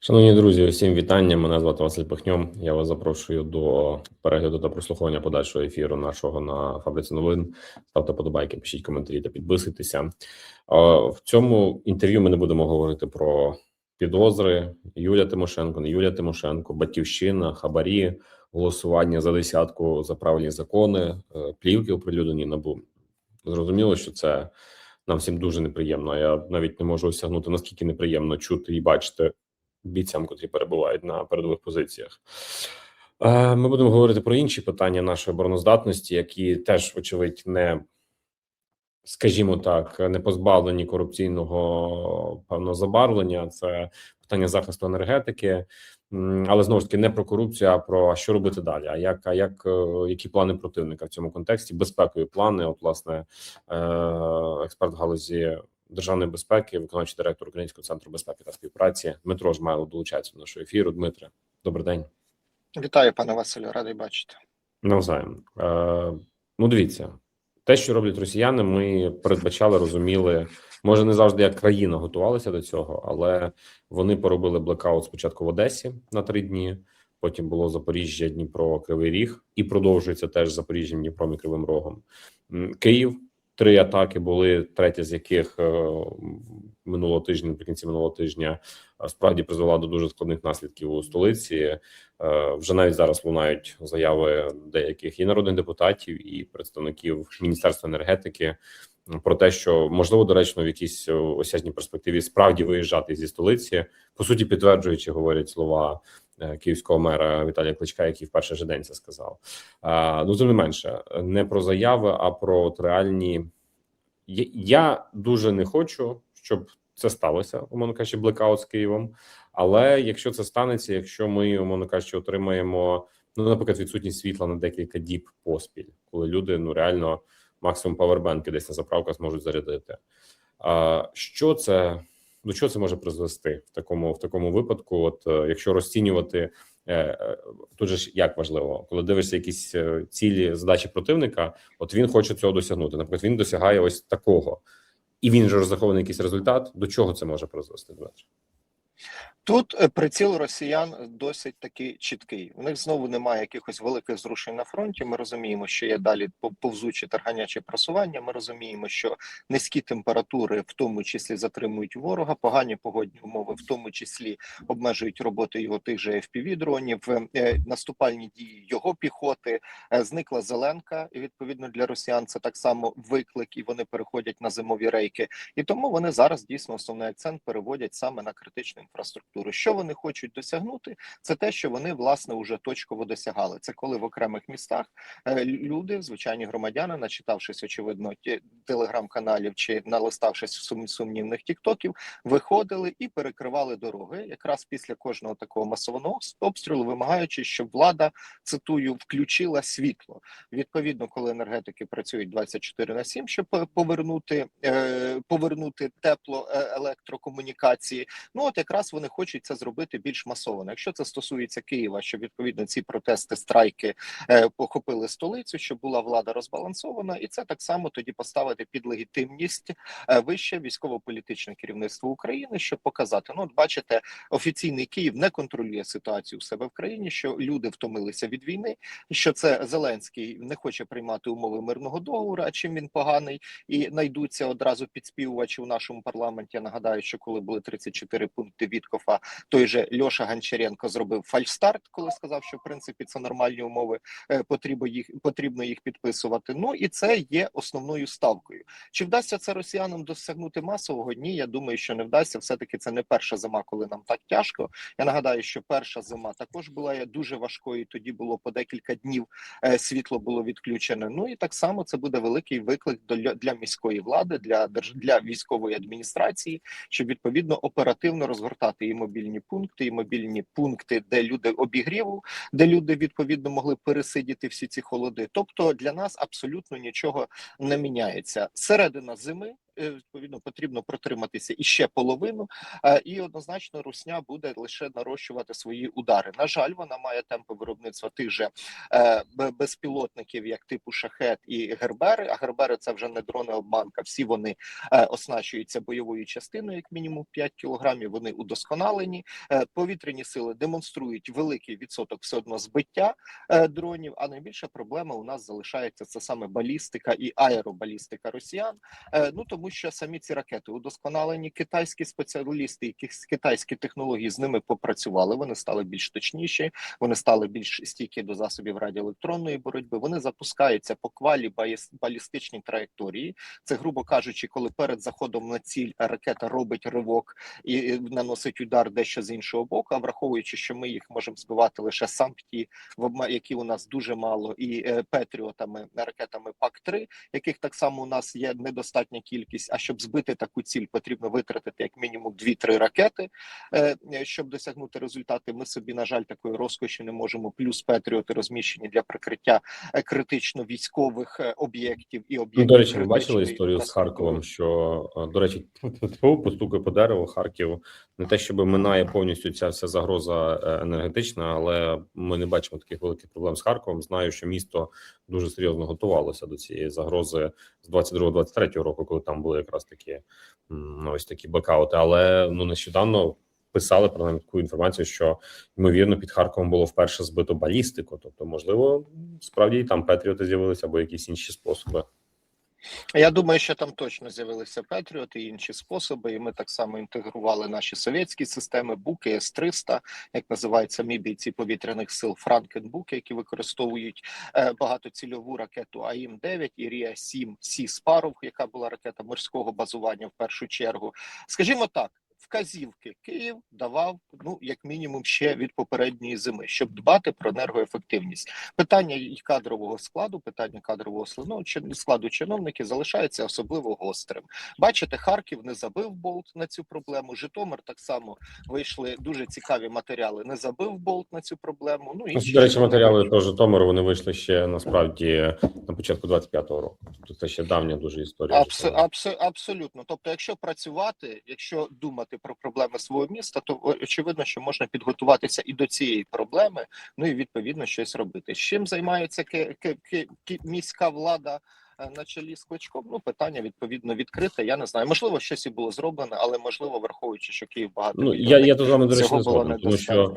Шановні друзі, усім вітання. Мене звати Василь Пихньом. Я вас запрошую до перегляду та прослуховування подальшого ефіру нашого на фабриці новин. Ставте подобайки, пишіть коментарі та підписуйтеся. В цьому інтерв'ю ми не будемо говорити про підозри Юлія Тимошенко, не Юлія Тимошенко, Батьківщина, хабарі, голосування за десятку за правильні закони, е, плівки оприлюднені набу. Зрозуміло, що це нам всім дуже неприємно. Я навіть не можу осягнути наскільки неприємно чути і бачити бійцям, котрі перебувають на передових позиціях. Е, Ми будемо говорити про інші питання нашої обороноздатності, які теж, вочевидь, не скажімо так, не позбавлені корупційного певного забарвлення. Це питання захисту енергетики, але знову ж таки не про корупцію, а про що робити далі. А як а як е, які плани противника в цьому контексті? Безпекові плани. От власне е, експерт галузі державної безпеки, виконавчий директор Українського центру безпеки та співпраці Дмитро Жмайло долучається до нашого ефіру. Дмитре, добрий день. Вітаю, пане Василю, радий бачити. Навзаєм. Е, ну, дивіться, те, що роблять росіяни, ми передбачали, розуміли. Може, не завжди як країна готувалася до цього, але вони поробили блекаут спочатку в Одесі на три дні. Потім було Запоріжжя, Дніпро, Кривий Ріг, і продовжується теж Запоріжжям, Дніпром і Кривим Рогом. Київ. Три атаки були, третя з яких е, минулого тижня, наприкінці минулого тижня, е, справді призвела до дуже складних наслідків у столиці. Е, Вже навіть зараз лунають заяви деяких і народних депутатів, і представників міністерства енергетики про те, що можливо доречно в якійсь осяжній перспективі справді виїжджати зі столиці, по суті, підтверджуючи, говорять слова київського мера Віталія Кличка, який в перший же день це сказав. Ну тим не менше, не про заяви, а про от реальні. Я- дуже не хочу, щоб це сталося, умовно кажучи, блекаут з Києвом. Але якщо це станеться, якщо ми, умовно кажучи, отримаємо ну, наприклад, відсутність світла на декілька діб поспіль, коли люди ну реально максимум павербенки десь на заправках зможуть зарядити. Що це до чого це може призвести в такому в такому випадку? От е, якщо розцінювати е, е, тут же ж як важливо, коли дивишся якісь цілі задачі противника, от він хоче цього досягнути. Наприклад, він досягає ось такого, і він же розрахований якийсь результат. До чого це може призвести? Тут е, приціл росіян досить таки чіткий. У них знову немає якихось великих зрушень на фронті. Ми розуміємо, що є далі пов- повзучі тарганячі просування. Ми розуміємо, що низькі температури, в тому числі, затримують ворога, погані погодні умови, в тому числі обмежують роботи його тих же fpv дронів, е, наступальні дії його піхоти. Е, Зникла зеленка, і відповідно для росіян це так само виклик, і вони переходять на зимові рейки. І тому вони зараз дійсно основний акцент переводять саме на критичну інфраструктуру. Що вони хочуть досягнути? Це те, що вони власне уже точково досягали. Це коли в окремих містах е, люди, звичайні громадяни, начитавшись очевидно телеграм-каналів чи налиставшись сум- сумнівних тіктоків, виходили і перекривали дороги якраз після кожного такого масованого обстрілу, вимагаючи, щоб влада цитую включила світло. Відповідно, коли енергетики працюють 24 на 7, щоб повернути е, повернути тепло е, електрокомунікації. Ну от якраз вони хочуть це зробити більш масово. Якщо це стосується Києва, щоб відповідно ці протести, страйки е, похопили столицю, щоб була влада розбалансована, і це так само тоді поставити під легітимність е, вище військово-політичне керівництво України, щоб показати. Ну, от бачите, офіційний Київ не контролює ситуацію в себе в країні, що люди втомилися від війни, що це Зеленський не хоче приймати умови мирного договору. А чим він поганий, і знайдуться одразу підспівувачі у нашому парламенті. Я нагадаю, що коли були 34 пункти Віткофа, той же Льоша Гончаренко зробив фальстарт, коли сказав, що в принципі це нормальні умови. е, Потрібно їх потрібно їх підписувати. Ну і це є основною ставкою. Чи вдасться це росіянам досягнути масового? Ні, я думаю, що не вдасться. Все таки це не перша зима, коли нам так тяжко. Я нагадаю, що перша зима також була дуже важкою. Тоді було по декілька днів е, світло було відключене. Ну і так само це буде великий виклик для, міської влади, для для військової адміністрації, щоб відповідно оперативно розгортати і мобільні пункти, і мобільні пункти, де люди обігріву, де люди відповідно могли пересидіти всі ці холоди. Тобто для нас абсолютно нічого не міняється. Середина зими відповідно потрібно протриматися іще половину, е, і однозначно Русня буде лише нарощувати свої удари. На жаль, вона має темпи виробництва тих же е, безпілотників, як типу шахет і гербери. А гербери це вже не дрони обманка. Всі вони е, оснащуються бойовою частиною, як мінімум 5 кілограмів. Вони удосконалені. Е, повітряні сили демонструють великий відсоток все одно збиття е, дронів. А найбільша проблема у нас залишається це саме балістика і аеробалістика росіян. Е, ну тому що самі ці ракети удосконалені. Китайські спеціалісти, які китайські технології з ними попрацювали. Вони стали більш точніші, вони стали більш стійкі до засобів радіоелектронної боротьби. Вони запускаються по квалі балістичній траєкторії. Це, грубо кажучи, коли перед заходом на ціль ракета робить ривок і наносить удар дещо з іншого боку. А враховуючи, що ми їх можемо збивати лише сампті, які у нас дуже мало, і е, петріотами ракетами ПАК 3 яких так само у нас є недостатня кількість. А щоб збити таку ціль, потрібно витратити як мінімум 2-3 ракети, е, щоб досягнути результати. Ми собі, на жаль, такої розкоші не можемо. Плюс петріоти розміщені для прикриття е, критично військових е, об'єктів і Ну, об'єктів. до речі, ви бачили історію з. Харковом, що е, до речі, постукає по дереву. Харків не те, щоб минає повністю ця вся загроза е, енергетична, але ми не бачимо таких великих проблем з Харковом. Знаю, що місто дуже серйозно готувалося до цієї загрози з 22-23 року, коли там були якраз такі ну, ось такі блекаути. Але ну нещодавно писали про нам таку інформацію, що ймовірно під Харковом було вперше збито балістику. Тобто, можливо, справді і там Петріоти з'явилися або якісь інші способи. Я думаю, що там точно з'явилися Петріот і інші способи. І ми так само інтегрували наші совєтські системи Буки С-300, як називаються мі бійці повітряних сил Франкенбуки, які використовують е, багатоцільову ракету АІМ-9 і Рія-7 Сі Спаров, яка була ракета морського базування в першу чергу. Скажімо так. Вказівки Київ давав ну як мінімум ще від попередньої зими, щоб дбати про енергоефективність. Питання і кадрового складу, питання кадрового складу, чи- складу чиновників залишається особливо гострим. Бачите, Харків не забив болт на цю проблему. Житомир так само вийшли дуже цікаві матеріали. Не забив болт на цю проблему. Ну Ну, і До речі, матеріали по Житомиру вони вийшли ще насправді на початку 25-го року. Тобто це ще давня дуже історія. Абсо, абсо, абсолютно. Тобто, якщо працювати, якщо думати про проблеми свого міста, то очевидно, що можна підготуватися і до цієї проблеми, ну і відповідно щось робити. З чим займається міська влада? е, На чолі з кличком, ну питання відповідно відкрите. Я не знаю. Можливо, щось і було зроблено, але можливо, враховуючи, що Київ багато Ну я, я тут з вами до речі не згоден, тому що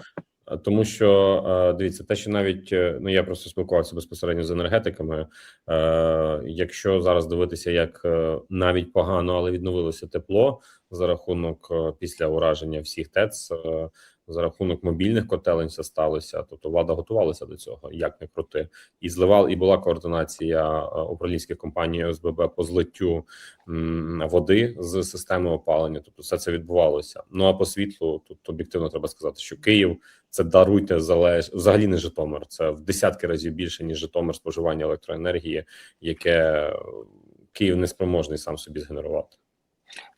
Тому що е, дивіться, те, що навіть е, ну я просто спілкувався безпосередньо з енергетиками. Е, Якщо зараз дивитися, як е, навіть погано, але відновилося тепло за рахунок е, після ураження всіх ТЕЦ, е, за рахунок мобільних котелень це сталося. Тобто влада готувалася до цього, як не крути, і зливав, і була координація е, управлінських компаній ОСББ по злиттю води з системи опалення. Тобто, все це відбувалося. Ну а по світлу тут об'єктивно треба сказати, що Київ це даруйте залеж взагалі не Житомир. Це в десятки разів більше ніж Житомир споживання електроенергії, яке е, Київ не спроможний сам собі згенерувати.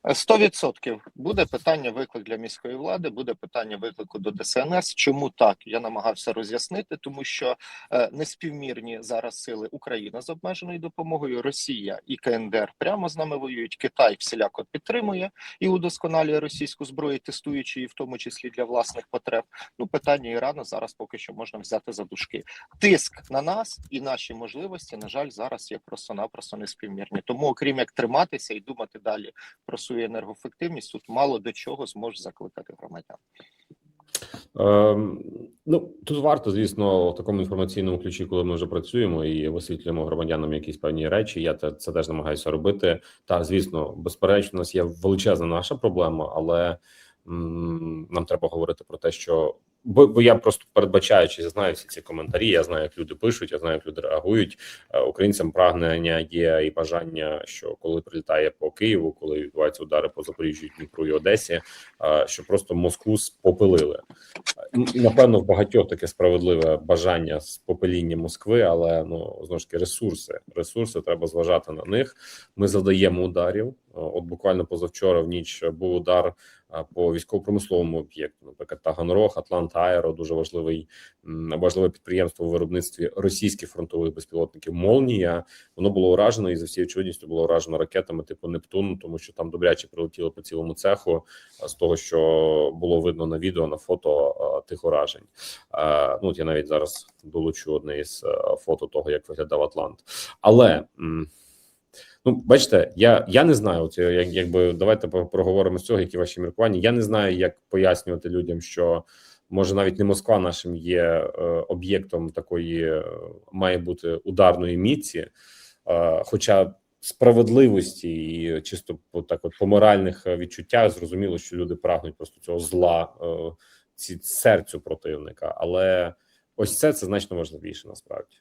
Сто відсотків буде питання виклик для міської влади, буде питання виклику до ДСНС. Чому так? Я намагався роз'яснити, тому що е, неспівмірні зараз сили Україна з обмеженою допомогою, Росія і КНДР прямо з нами воюють. Китай всіляко підтримує і удосконалює російську зброю, тестуючи її в тому числі для власних потреб. Ну питання Ірану зараз поки що можна взяти за дужки. Тиск на нас і наші можливості, на жаль, зараз є просто-напросто неспівмірні. Тому, окрім як триматися і думати далі про свою енергоефективність, тут мало до чого зможе закликати громадян. Ем, ну тут варто, звісно, в такому інформаційному ключі, коли ми вже працюємо і висвітлюємо громадянам якісь певні речі. Я те це теж намагаюся робити. Та звісно, безперечно, у нас є величезна наша проблема, але м, нам треба говорити про те, що бо, бо я просто передбачаючи, я знаю всі ці коментарі. Я знаю, як люди пишуть, я знаю, як люди реагують. Е, Українцям прагнення є і бажання, що коли прилітає по Києву, коли відбуваються удари по Запоріжжю, Дніпру і Одесі, е, що просто Москву спопилили. Напевно, в багатьох таке справедливе бажання з попеління Москви, але ну знову ж таки ресурси. Ресурси треба зважати на них. Ми задаємо ударів От буквально позавчора в ніч був удар по військово-промисловому об'єкту. Наприклад, Таганрог, Атланта Аеро, дуже важливий важливе підприємство у виробництві російських фронтових безпілотників. Молнія воно було уражено і за всією очевидністю було уражено ракетами типу Нептун, тому що там добряче прилетіло по цілому цеху. а, З того, що було видно на відео на фото тих уражень. Ну от я навіть зараз долучу одне із фото того, як виглядав Атлант. Але ну бачите, я я не знаю. От, як, якби давайте проговоримо з цього, які ваші міркування. Я не знаю, як пояснювати людям, що може навіть не Москва нашим є е, об'єктом такої е, має бути ударної міці, е, хоча справедливості і чисто по так, от по моральних е, відчуттях зрозуміло, що люди прагнуть просто цього зла е, ці серцю противника, але ось це це значно важливіше насправді.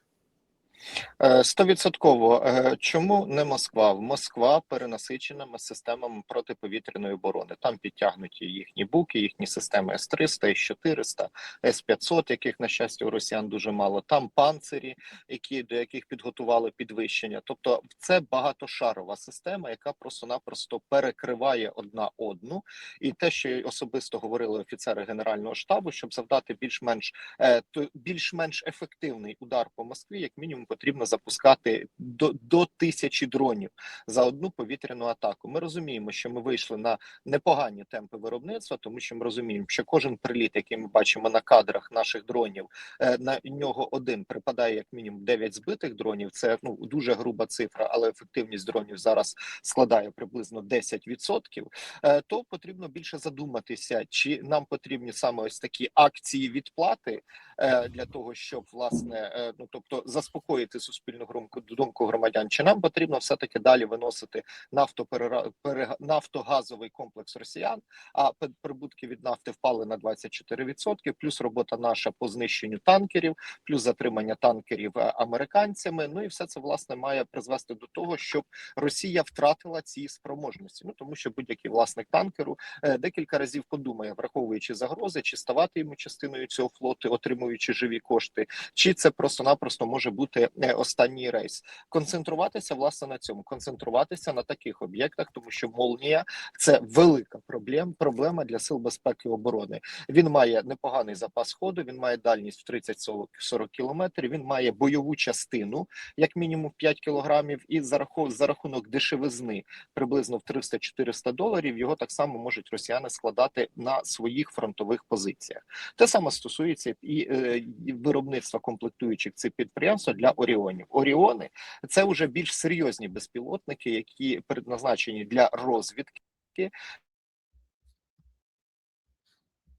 Е, Стовідсотково. Е, Чому не Москва? Москва перенасиченими системами протиповітряної оборони. Там підтягнуті їхні буки, їхні системи С-300, С-400, С-500, яких, на щастя, у росіян дуже мало. Там панцирі, які, до яких підготували підвищення. Тобто це багатошарова система, яка просто-напросто перекриває одна одну. І те, що особисто говорили офіцери Генерального штабу, щоб завдати більш-менш е, більш-менш ефективний удар по Москві, як мінімум потрібно запускати до, до тисячі дронів за одну повітряну атаку. Ми розуміємо, що ми вийшли на непогані темпи виробництва, тому що ми розуміємо, що кожен приліт, який ми бачимо на кадрах наших дронів, е, на нього один припадає як мінімум 9 збитих дронів. Це ну дуже груба цифра, але ефективність дронів зараз складає приблизно 10%, е, то потрібно більше задуматися, чи нам потрібні саме ось такі акції відплати е, для того, щоб власне ну тобто заспокоїти суспільну думку, громадян, чи нам потрібно все таки далі виносити нафтоперера... пере... нафтогазовий комплекс росіян, а прибутки від нафти впали на 24%, плюс робота наша по знищенню танкерів, плюс затримання танкерів е, американцями. Ну і все це власне має призвести до того, щоб Росія втратила ці спроможності. Ну тому що будь-який власник танкеру е, декілька разів подумає, враховуючи загрози, чи ставати йому частиною цього флоту, отримуючи живі кошти, чи це просто-напросто може бути останній рейс. Концентруватися власне на цьому, концентруватися на таких об'єктах, тому що молнія це велика проблема, проблема для сил безпеки і оборони. Він має непоганий запас ходу, він має дальність в 30-40 кілометрів. Він має бойову частину, як мінімум 5 кілограмів, і за рахунок за рахунок дешевизни приблизно в 300-400 доларів. Його так само можуть росіяни складати на своїх фронтових позиціях. Те саме стосується і, е, і виробництва комплектуючих цих підприємств для Оріонів. Оріони це вже більш серйозні безпілотники, які предназначені для розвідки.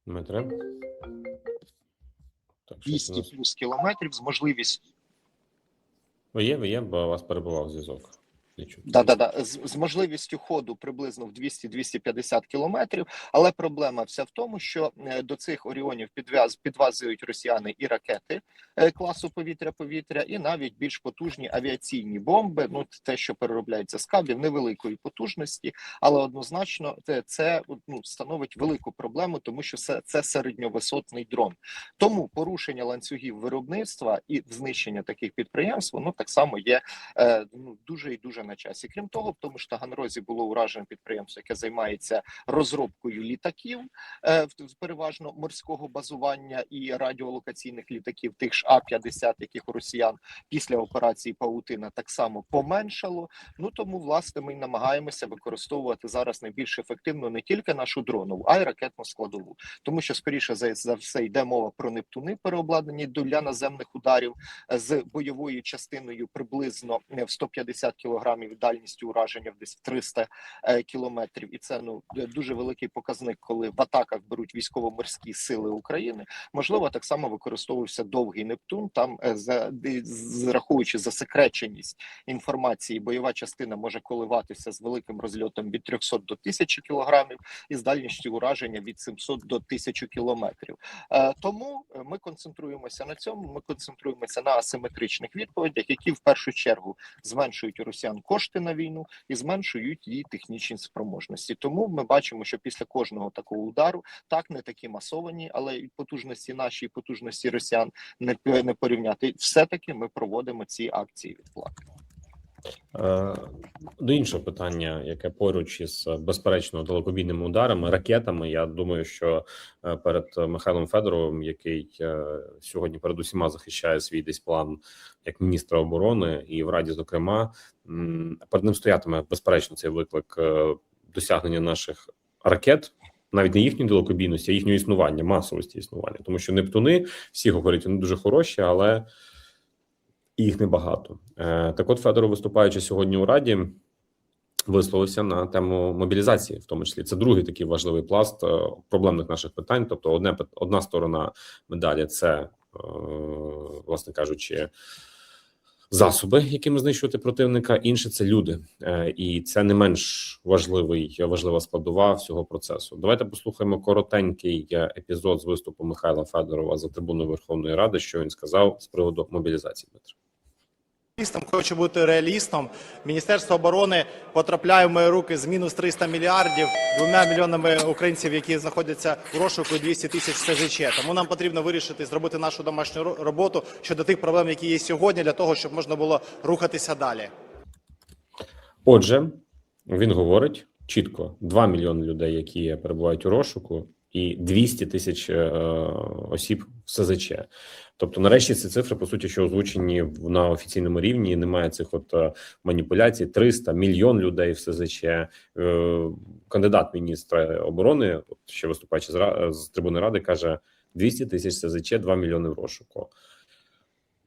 Дмитре? 200 плюс кілометрів з можливістю Ви є, ви є, бо вас перебував зв'язок. Не. Да, да, да. З, з можливістю ходу приблизно в 200-250 кілометрів. Але проблема вся в тому, що е, до цих оріонів підв'яз підвазують росіяни і ракети е, класу повітря-повітря, і навіть більш потужні авіаційні бомби. Ну те, що переробляється з кабів невеликої потужності, але однозначно це, це ну, становить велику проблему, тому що це, це середньовисотний дрон. Тому порушення ланцюгів виробництва і знищення таких підприємств воно так само є е, ну дуже і дуже на часі. Крім того, в тому ж Таганрозі було уражено підприємство, яке займається розробкою літаків, е, переважно морського базування і радіолокаційних літаків, тих ж А 50 яких у росіян після операції Паутина так само поменшало. Ну тому власне ми намагаємося використовувати зараз найбільш ефективно не тільки нашу дронову, а й ракетну складову, тому що скоріше за, за все йде мова про Нептуни, переобладнані для наземних ударів е, з бойовою частиною приблизно е, в 150 кілограмів дальністю ураження в десь в 300 е, кілометрів, і це ну дуже великий показник, коли в атаках беруть військово-морські сили України. Можливо, так само використовувався довгий Нептун. Там е, за зраховуючи засекреченість інформації, бойова частина може коливатися з великим розльотом від 300 до 1000 кілограмів і з дальністю ураження від 700 до 1000 кілометрів. Е, Тому е, ми концентруємося на цьому. Ми концентруємося на асиметричних відповідях, які в першу чергу зменшують у росіян кошти на війну і зменшують її технічні спроможності. Тому ми бачимо, що після кожного такого удару так не такі масовані, але і потужності наші, і потужності росіян не, не порівняти. Все таки ми проводимо ці акції відплати. Е, До іншого питання, яке поруч із безперечно далекобійними ударами, ракетами. Я думаю, що е, перед Михайлом Федоровим, який е, сьогодні перед усіма захищає свій десь план як міністра оборони, і в раді, зокрема, перед ним стоятиме безперечно цей виклик е, досягнення наших ракет. Навіть не їхньої далекобійності, а їхнього існування, масовості існування, тому що Нептуни всі говорять, вони дуже хороші, але їх небагато. Е, Так, от Федоров, виступаючи сьогодні у Раді, висловився на тему мобілізації, в тому числі це другий такий важливий пласт е, проблемних наших питань. Тобто, одне одна сторона медалі це, власне кажучи, засоби, якими знищувати противника. Інше це люди, Е, і це не менш важливий важлива складова всього процесу. Давайте послухаємо коротенький е, епізод з виступу Михайла Федорова за трибуною Верховної Ради, що він сказав з приводу мобілізації. Дмитро. Реалістом, хочу бути реалістом. Міністерство оборони потрапляє в мої руки з мінус 300 мільярдів двома мільйонами українців, які знаходяться в розшуку 200 тисяч СЖЧ. Тому нам потрібно вирішити зробити нашу домашню роботу щодо тих проблем, які є сьогодні, для того, щоб можна було рухатися далі. Отже, він говорить чітко: 2 мільйони людей, які перебувають у розшуку, і 200 тисяч е, осіб в СЗЧ. Тобто, нарешті ці цифри по суті, що озвучені на офіційному рівні. Немає цих от е, маніпуляцій. 300 мільйон людей в СЗЧ. Е, кандидат міністра оборони, ще виступаючи з трибуни ради, каже: 200 тисяч СЗЧ, 2 мільйони в розшуку.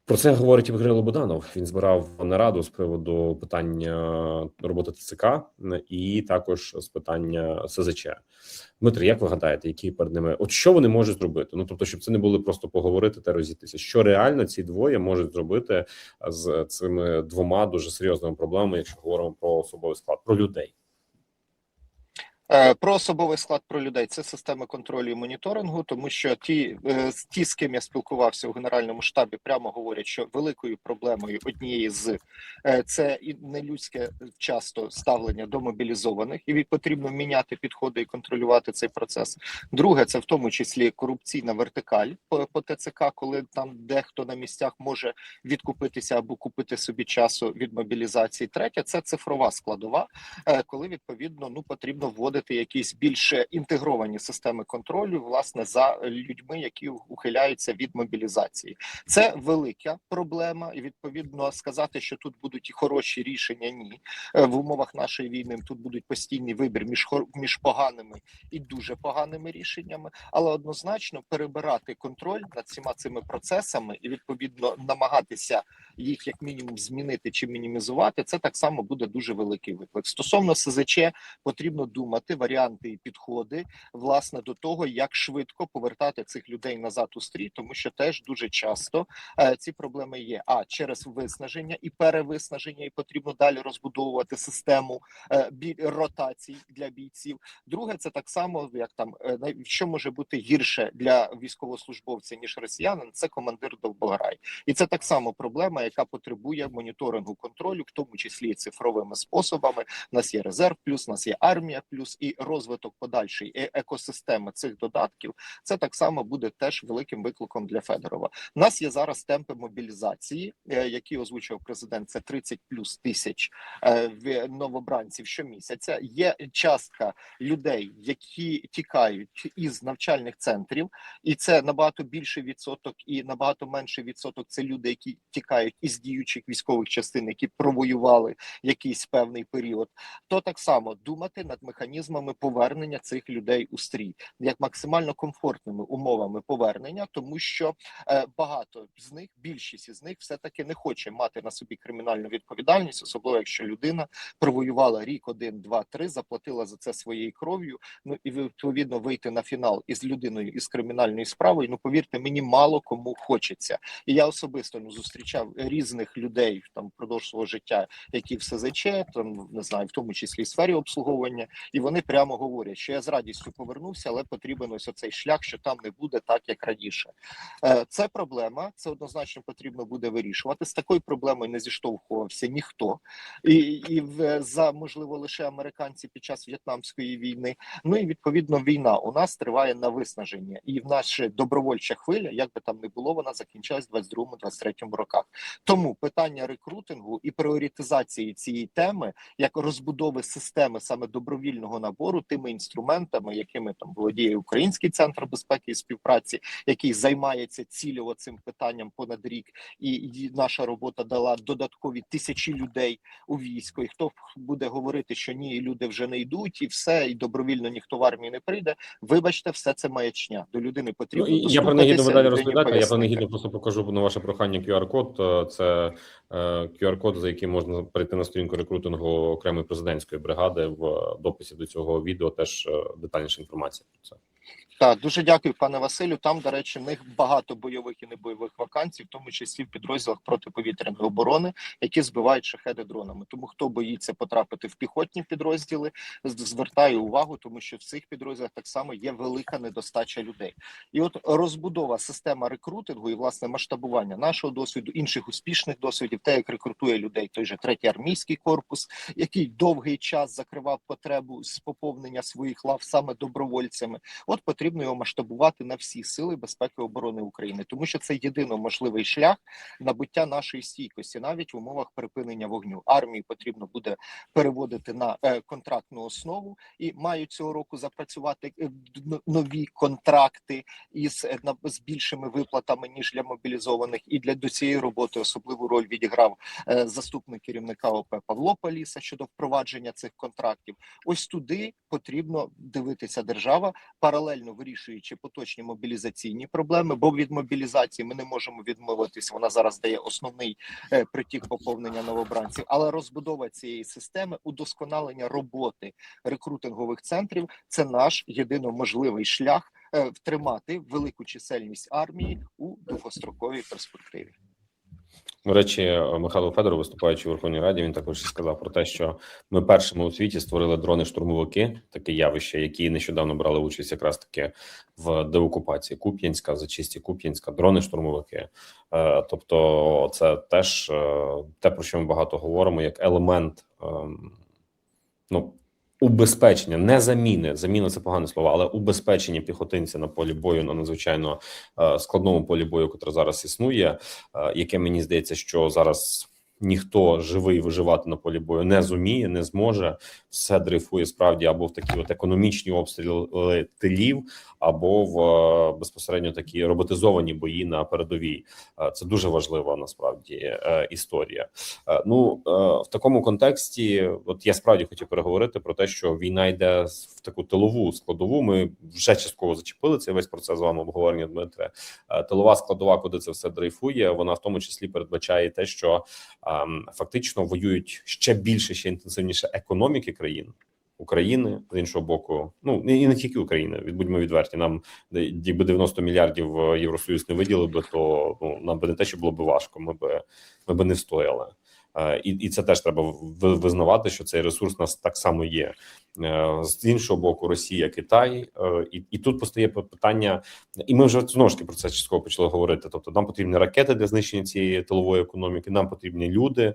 Про це говорить і Михайло. Він збирав нараду з приводу питання роботи ТЦК і також з питання СЗЧ. Дмитрий, як ви гадаєте, які перед ними? От що вони можуть зробити? Ну тобто, щоб це не були просто поговорити та розійтися. Що реально ці двоє можуть зробити з цими двома дуже серйозними проблемами, якщо говоримо про особовий склад, про людей? Е, Про особовий склад про людей це системи контролю і моніторингу, тому що ті, е, ті, з ким я спілкувався у генеральному штабі, прямо говорять, що великою проблемою однієї з е, це і нелюдське часто ставлення до мобілізованих, і від- потрібно міняти підходи і контролювати цей процес. Друге, це в тому числі корупційна вертикаль по, по ТЦК, коли там дехто на місцях може відкупитися або купити собі часу від мобілізації. Третє це цифрова складова, коли відповідно ну потрібно вводити якісь більш інтегровані системи контролю, власне, за людьми, які ухиляються від мобілізації. Це велика проблема, і відповідно сказати, що тут будуть і хороші рішення. Ні, Е, в умовах нашої війни тут будуть постійний вибір між між поганими і дуже поганими рішеннями, але однозначно перебирати контроль над всіма цими процесами і відповідно намагатися їх як мінімум змінити чи мінімізувати. Це так само буде дуже великий виклик. Стосовно СЗЧ, потрібно думати варіанти і підходи власне до того, як швидко повертати цих людей назад у стрій, тому що теж дуже часто е, ці проблеми є. А через виснаження і перевиснаження, і потрібно далі розбудовувати систему е, бі- ротацій для бійців. Друге, це так само, як там е, що може бути гірше для військовослужбовця ніж росіянин. Це командир Довбограй, і це так само проблема, яка потребує моніторингу контролю, в тому числі цифровими способами. У нас є резерв, плюс у нас є армія, плюс і розвиток подальший е- екосистеми цих додатків. Це так само буде теж великим викликом для Федорова. У нас є зараз темпи мобілізації, е, які озвучив президент. Це 30 плюс тисяч е, новобранців щомісяця. Є частка людей, які тікають із навчальних центрів, і це набагато більший відсоток, і набагато менший відсоток це люди, які тікають із діючих військових частин, які провоювали якийсь певний період. То так само думати над механізмами повернення цих людей у стрій, як максимально комфортними умовами повернення, тому що е, багато з них, більшість із них, все таки не хоче мати на собі кримінальну відповідальність, особливо якщо людина провоювала рік, один, два, три, заплатила за це своєю кров'ю. Ну і відповідно вийти на фінал із людиною із кримінальною справою. Ну повірте, мені мало кому хочеться. І я особисто ну, зустрічав різних людей там впродовж свого життя, які в СЗЧ, там не знаю, в тому числі в сфері обслуговування, і вони прямо говорять, що я з радістю повернувся, але потрібен ось оцей шлях, що там не буде так, як раніше. Е, Це проблема, це однозначно потрібно буде вирішувати. З такою проблемою не зіштовхувався ніхто, і, і за можливо лише американці під час в'єтнамської війни. Ну і відповідно війна у нас триває на виснаження, і в ще добровольча хвиля, як би там не було, вона закінчилась в 22-23 роках. Тому питання рекрутингу і пріоритизації цієї теми, як розбудови системи саме добровільного набору, тими інструментами, якими там володіє Український центр безпеки і співпраці, який займається цільово цим питанням понад рік, і, наша робота дала додаткові тисячі людей у військо. І хто буде говорити, що ні, люди вже не йдуть, і все, і добровільно ніхто в армію не прийде. Вибачте, все це маячня. До людини Ну, потрібно і я про негідно далі а Я про негідно просто покажу на ваше прохання QR-код. Це е, QR-код, за яким можна перейти на сторінку рекрутингу окремої президентської бригади. В дописі до цього відео теж е, детальніша інформація про це. Так, дуже дякую, пане Василю. Там, до речі, в них багато бойових і небойових вакансій, в тому числі в підрозділах протиповітряної оборони, які збивають шахеди дронами. Тому хто боїться потрапити в піхотні підрозділи, звертаю увагу, тому що в цих підрозділах так само є велика недостача людей. І от розбудова система рекрутингу і власне масштабування нашого досвіду, інших успішних досвідів, те, як рекрутує людей, той же третій армійський корпус, який довгий час закривав потребу з поповнення своїх лав саме добровольцями. От потрібно його масштабувати на всі сили безпеки і оборони України, тому що це єдино можливий шлях набуття нашої стійкості, навіть в умовах припинення вогню. Армії потрібно буде переводити на е, контрактну основу, і мають цього року запрацювати е, нові контракти із е, з більшими виплатами ніж для мобілізованих. І для до цієї роботи особливу роль відіграв заступник керівника ОП Павло Поліса щодо впровадження цих контрактів. Ось туди потрібно дивитися держава, паралельно вирішуючи поточні мобілізаційні проблеми. Бо від мобілізації ми не можемо відмовитися. Вона зараз дає основний е, притік поповнення новобранців, але розбудова цієї системи, удосконалення роботи рекрутингових центрів це наш єдино можливий шлях е, втримати велику чисельність армії у довгостроковій перспективі. До речі, Михайло Федоров, виступаючи у Верховній Раді, він також сказав про те, що ми першими у світі створили дрони-штурмовики, таке явище, які нещодавно брали участь якраз таки в деокупації Куп'янська, зачисті Куп'янська, дрони-штурмовики. Е, Тобто, це теж е, те, про що ми багато говоримо, як елемент ем, ну. Убезпечення, не заміни, заміна це погане слово, але убезпечення піхотинця на полі бою на надзвичайно е, складному полі бою, яке зараз існує, е, яке мені здається, що зараз ніхто живий виживати на полі бою не зуміє, не зможе. Все дрейфує справді або в такі от економічні обстріли тилів, або в е, безпосередньо такі роботизовані бої на передовій. Е, Це дуже важлива насправді е, історія. Ну в такому контексті, от я справді хотів переговорити про те, що війна йде в таку тилову складову. Ми вже частково зачепили цей весь процес з вами обговорення, Дмитре. Тилова складова, куди це все дрейфує, вона в тому числі передбачає те, що фактично воюють ще більше, ще інтенсивніше економіки країн. України з іншого боку, ну і не тільки України, від будьмо відверті. Нам якби 90 мільярдів е, Євросоюз не виділив би, то ну нам би не те, що було б важко. Ми би ми би не встояли. Е, І, і це теж треба ви- визнавати, що цей ресурс у нас так само є. Е, З іншого боку, Росія, Китай, Е, і, і тут постає питання, і ми вже знову ж таки про це частково почали говорити. Тобто, нам потрібні ракети для знищення цієї тилової економіки. Нам потрібні люди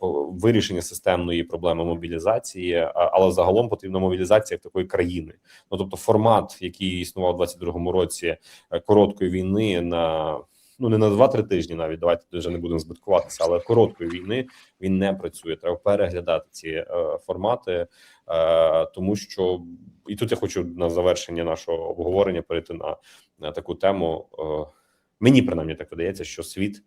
по вирішення системної проблеми мобілізації, але загалом потрібна мобілізація в такої країни. Ну тобто, формат, який існував у 22-му році короткої війни на ну не на 2-3 тижні, навіть давайте вже не будемо збиткуватися, але короткої війни він не працює. Треба переглядати ці е, формати, е, тому що і тут я хочу на завершення нашого обговорення перейти на, на таку тему. Е, мені принаймні так видається, що світ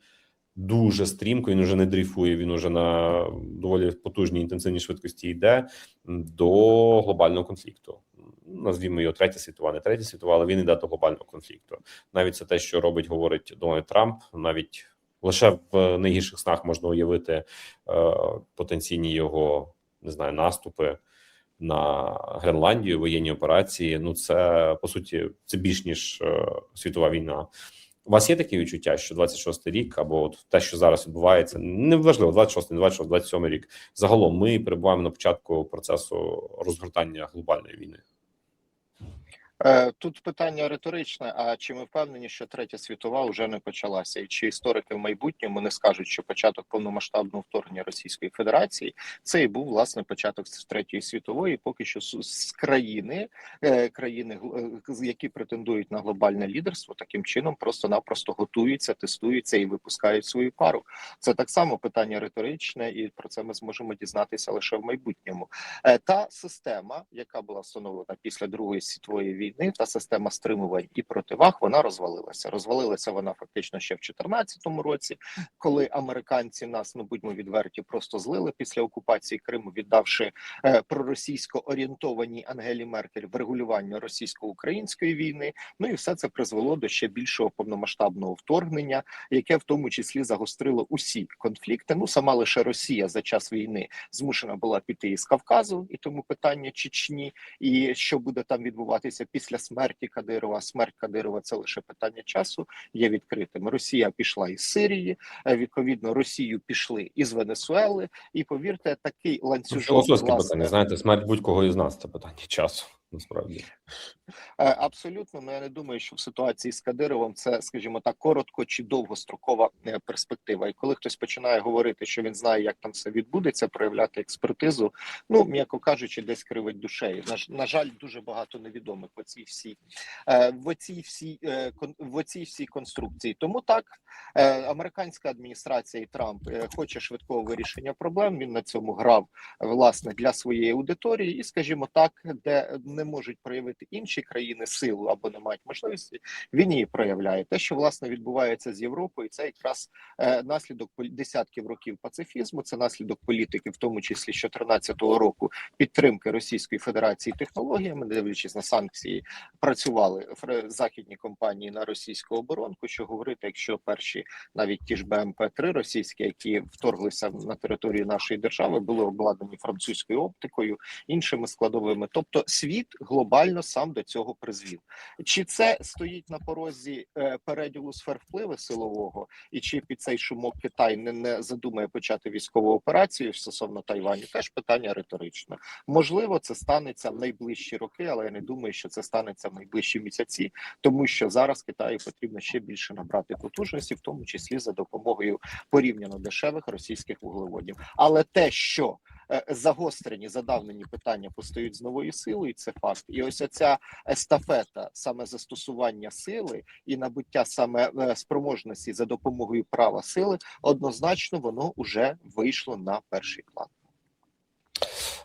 дуже стрімко він уже не дрейфує. Він уже на доволі потужній інтенсивній швидкості йде до глобального конфлікту. Назвімо його третя світова, не третя світова, але він йде до глобального конфлікту. Навіть це те, що робить, говорить Дональд Трамп, навіть лише в найгірших снах можна уявити е, потенційні його не знаю наступи на Гренландію, воєнні операції. Ну це по суті це більш ніж е, світова війна. У вас є такі відчуття, що 26 рік або от те, що зараз відбувається, неважливо, 26, не 26, 27 рік. Загалом ми перебуваємо на початку процесу розгортання глобальної війни. Е, Тут питання риторичне: а чи ми впевнені, що третя світова вже не почалася? І чи історики в майбутньому не скажуть, що початок повномасштабного вторгнення Російської Федерації це і був власне початок третьої світової, поки що з- країни, е, країни, е, які претендують на глобальне лідерство, таким чином просто-напросто готуються, тестуються і випускають свою пару. Це так само питання риторичне, і про це ми зможемо дізнатися лише в майбутньому. Е, Та система, яка була встановлена після Другої світової війни, та система стримувань і противаг, вона розвалилася. Розвалилася вона фактично ще в 2014 році, коли американці нас, ну будьмо відверті, просто злили після окупації Криму, віддавши е, проросійсько орієнтованій Ангелі Меркель врегулювання російсько-української війни. Ну і все це призвело до ще більшого повномасштабного вторгнення, яке в тому числі загострило усі конфлікти. Ну сама лише Росія за час війни змушена була піти із Кавказу, і тому питання Чечні і що буде там відбуватися після смерті Кадирова. Смерть Кадирова це лише питання часу. Є відкритим. Росія пішла із Сирії. е, Відповідно, Росію пішли із Венесуели. І повірте, такий ланцюжок Філософське власне, питання. Знаєте, смерть будь-кого із нас це питання часу. Насправді Е, Абсолютно, ну я не думаю, що в ситуації з Кадировим це, скажімо так, коротко чи довгострокова е, перспектива. І коли хтось починає говорити, що він знає, як там все відбудеться, проявляти експертизу, ну м'яко кажучи, десь кривить душею. На, на жаль, дуже багато невідомих в оцій всій е, в оцій всій в оцій всій конструкції. Тому так американська адміністрація і Трамп хоче швидкого вирішення проблем. Він на цьому грав власне для своєї аудиторії, і скажімо так, де не можуть проявити інші країни силу або не мають можливості, він її проявляє. Те, що власне відбувається з Європою, це якраз е, наслідок десятків років пацифізму. Це наслідок політики, в тому числі з 2014 року, підтримки Російської Федерації технологіями, дивлячись на санкції, працювали західні компанії на російську оборонку. Що говорити, якщо перші навіть ті ж БМП 3 російські, які вторглися на територію нашої держави, були обладнані французькою оптикою, іншими складовими. Тобто, світ глобально сам до цього призвів. Чи це стоїть на порозі е, переділу сфер впливу силового, і чи під цей шумок Китай не, не задумає почати військову операцію стосовно Тайваню? Теж питання риторичне. Можливо, це станеться в найближчі роки, але я не думаю, що це станеться в найближчі місяці, тому що зараз Китаю потрібно ще більше набрати потужності, в тому числі за допомогою порівняно дешевих російських вуглеводів. Але те, що загострені задавнені питання постають з новою силою, це факт. І ось ця естафета, саме застосування сили і набуття саме е, спроможності за допомогою права сили, однозначно воно вже вийшло на перший план.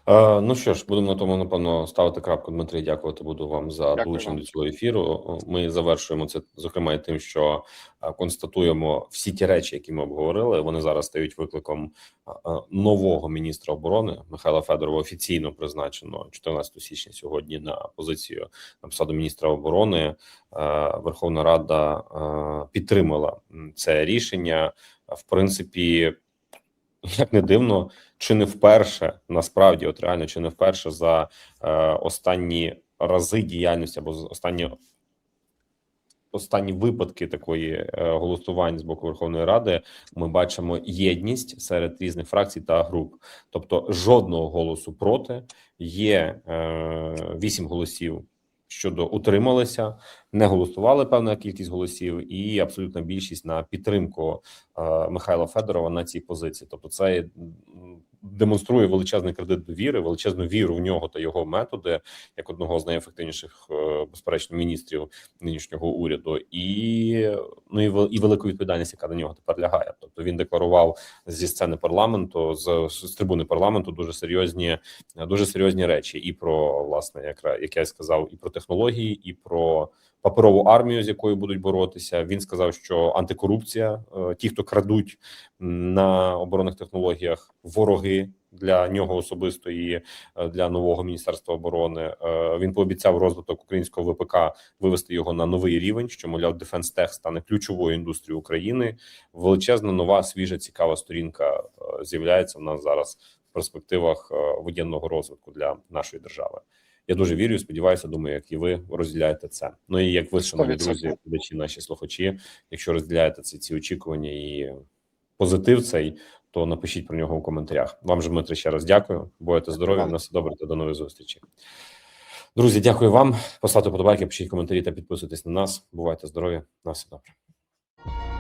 Е, ну що ж, будемо на тому напевно ставити крапку. Дмитрий, дякувати буду вам за долучення до цього ефіру. Ми завершуємо це зокрема і тим, що е, констатуємо всі ті речі, які ми обговорили. Вони зараз стають викликом е, нового міністра оборони Михайла Федорова. Офіційно призначено 14 січня сьогодні на позицію на посаду міністра оборони. Верховна Рада підтримала це рішення. В принципі, як не дивно, чи не вперше насправді, от реально, чи не вперше за е, останні рази діяльності або останні останні випадки такої е, голосувань з боку Верховної Ради, ми бачимо єдність серед різних фракцій та груп. Тобто жодного голосу проти є е, вісім голосів. Щодо утрималися, не голосували певна кількість голосів, і абсолютна більшість на підтримку е, Михайла Федорова на цій позиції. Тобто, це демонструє величезний кредит довіри, величезну віру в нього та його методи, як одного з найефективніших, е, безперечно, міністрів нинішнього уряду, і ну і велику відповідальність, яка на нього тепер лягає. Тобто він декларував зі сцени парламенту, з, з трибуни парламенту дуже серйозні, дуже серйозні речі, і про власне, як як я сказав, і про технології, і про паперову армію, з якою будуть боротися. Він сказав, що антикорупція, е, ті, хто крадуть на оборонних технологіях, вороги для нього особисто і е, для нового міністерства оборони. Е, Він пообіцяв розвиток українського ВПК вивести його на новий рівень, що мовляв, Tech стане ключовою індустрією України. Величезна нова, свіжа, цікава сторінка з'являється в нас зараз в перспективах воєнного розвитку для нашої держави. Я дуже вірю, сподіваюся, думаю, як і ви розділяєте це. Ну і як ви, шановні друзі, глядачі, наші слухачі, якщо розділяєте ці, ці очікування і позитив цей, то напишіть про нього у коментарях. Вам же, Дмитро, ще раз дякую. Будете здорові, Вам. на все добре та до нових зустрічей. Друзі, дякую вам. Поставте подобайки, пишіть коментарі та підписуйтесь на нас. Бувайте здорові. На все добре.